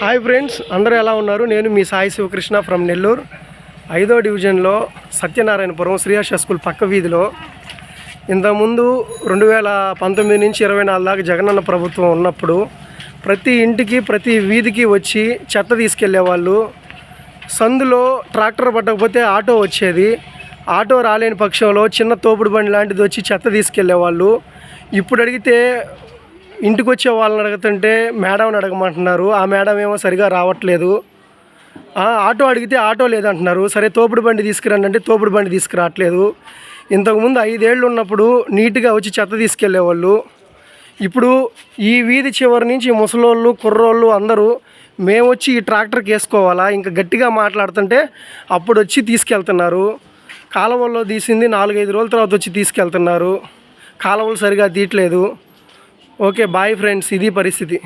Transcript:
Hi friends అందరూ ఎలా ఉన్నారు? నేను మీ సాయి శివకృష్ణ ఫ్రమ్ నెల్లూరు. ఐదో డివిజన్లో సత్యనారాయణపురం శ్రీహర్ష స్కూల్ పక్క వీధిలో. ఇంతకుముందు రెండు వేల పంతొమ్మిది నుంచి ఇరవై నాలుగు దాకా జగనన్న ప్రభుత్వం ఉన్నప్పుడు ప్రతి ఇంటికి ప్రతి వీధికి వచ్చి చెత్త తీసుకెళ్ళేవాళ్ళు సందులో ట్రాక్టర్ పట్టకపోతే ఆటో వచ్చేది. ఆటో రాలేని పక్షంలో చిన్న తోపుడు బండి లాంటిది వచ్చి చెత్త తీసుకెళ్ళేవాళ్ళు ఇప్పుడు అడిగితే ఇంటికి వచ్చే వాళ్ళని అడుగుతుంటే మేడంని అడగమంటున్నారు. ఆ మేడం ఏమో సరిగా రావట్లేదు. ఆటో అడిగితే ఆటో లేదంటున్నారు. సరే తోపుడు బండి తీసుకురండి అంటే తోపుడు బండి తీసుకురావట్లేదు. ఇంతకుముందు ఐదేళ్ళు ఉన్నప్పుడు నీట్గా వచ్చి చెత్త తీసుకెళ్ళేవాళ్ళు. ఇప్పుడు ఈ వీధి చివరి నుంచి ముసలోళ్ళు కుర్రోళ్ళు అందరూ మేము వచ్చి ఈ ట్రాక్టర్కి వేసుకోవాలా ఇంకా గట్టిగా మాట్లాడుతుంటే అప్పుడు వచ్చి తీసుకెళ్తున్నారు. కాలువల్లో తీసింది నాలుగైదు రోజుల తర్వాత వచ్చి తీసుకెళ్తున్నారు. కాలువలు సరిగా తీయట్లేదు. ఓకే బాయ్ ఫ్రెండ్స్ ఇది పరిస్థితి